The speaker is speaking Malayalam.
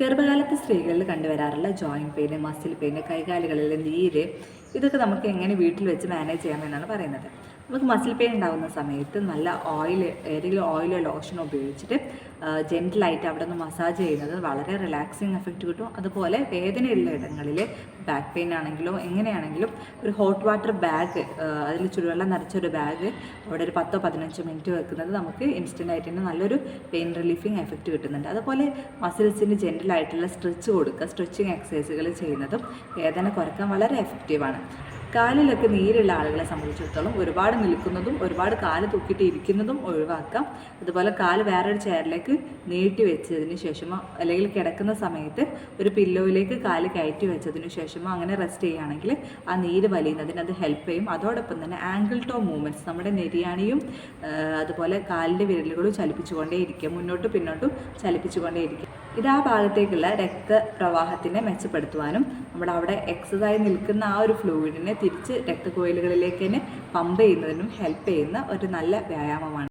ഗർഭകാലത്ത് സ്ത്രീകളിൽ കണ്ടുവരാറുള്ള ജോയിന്റ് പെയിന് മസിൽ പെയിന് കൈകാലുകളിലെ നീര് ഇതൊക്കെ നമുക്ക് എങ്ങനെ വീട്ടിൽ വെച്ച് മാനേജ് ചെയ്യാമെന്നാണ് പറയുന്നത്. നമുക്ക് മസിൽ പെയിൻ ഉണ്ടാകുന്ന സമയത്ത് നല്ല ഓയിൽ ഏതെങ്കിലും ഓയിലോ ലോഷനോ ഉപയോഗിച്ചിട്ട് ജെന്റിലായിട്ട് അവിടെ നിന്ന് മസാജ് ചെയ്യുന്നത് വളരെ റിലാക്സിങ് എഫക്റ്റ് കിട്ടും. അതുപോലെ വേദനയുള്ള ഇടങ്ങളിൽ ബാക്ക് പെയിൻ ആണെങ്കിലോ എങ്ങനെയാണെങ്കിലും ഒരു ഹോട്ട് വാട്ടർ ബാഗ് അതിൽ ചുടുവെള്ളം നിറച്ചൊരു ബാഗ് അവിടെ ഒരു പത്തോ പതിനഞ്ചോ മിനിറ്റ് വെക്കുന്നത് നമുക്ക് ഇൻസ്റ്റന്റ് ആയിട്ട് തന്നെ നല്ലൊരു പെയിൻ റിലീഫിങ് എഫക്റ്റ് കിട്ടുന്നുണ്ട്. അതുപോലെ മസിൽസിന് ജെന്റലായിട്ടുള്ള സ്ട്രെച്ച് കൊടുക്കുക. സ്ട്രെച്ചിങ് എക്സസൈസുകൾ ചെയ്യുന്നതും വേദന കുറയ്ക്കാൻ വളരെ എഫക്റ്റീവാണ് കാലിലൊക്കെ നീരുള്ള ആളുകളെ സംബന്ധിച്ചിടത്തോളം ഒരുപാട് നിൽക്കുന്നതും ഒരുപാട് കാൽ തൂക്കിയിട്ട് ഇരിക്കുന്നതും ഒഴിവാക്കാം. അതുപോലെ കാൽ വേറൊരു ചെയറിലേക്ക് നീട്ടി വെച്ചതിന് ശേഷമോ അല്ലെങ്കിൽ കിടക്കുന്ന സമയത്ത് ഒരു പില്ലോയിലേക്ക് കാൽ കയറ്റി വെച്ചതിന് ശേഷമോ അങ്ങനെ റെസ്റ്റ് ചെയ്യുകയാണെങ്കിൽ ആ നീര് വലിയുന്നതിന് അത് ഹെൽപ്പ് ചെയ്യും. അതോടൊപ്പം തന്നെ ആംഗിൾ ടോ മൂവ്മെന്റ്സ് നമ്മുടെ നെരിയാണിയും അതുപോലെ കാലിന്റെ വിരലുകളും ചലിപ്പിച്ചുകൊണ്ടേ ഇരിക്കുക മുന്നോട്ടും പിന്നോട്ടും ചലിപ്പിച്ചുകൊണ്ടേ ഇരിക്കുക ഇത് ആ ഭാഗത്തേക്കുള്ള രക്തപ്രവാഹത്തിനെ മെച്ചപ്പെടുത്തുവാനും നമ്മുടെ അവിടെ എക്സസൈസ് നിൽക്കുന്ന ആ ഒരു ഫ്ലൂയിഡിനെ തിരിച്ച് രക്തക്കുഴലുകളിലേക്ക് തന്നെ പമ്പ് ചെയ്യുന്നതിനും ഹെൽപ്പ് ചെയ്യുന്ന ഒരു നല്ല വ്യായാമമാണ്.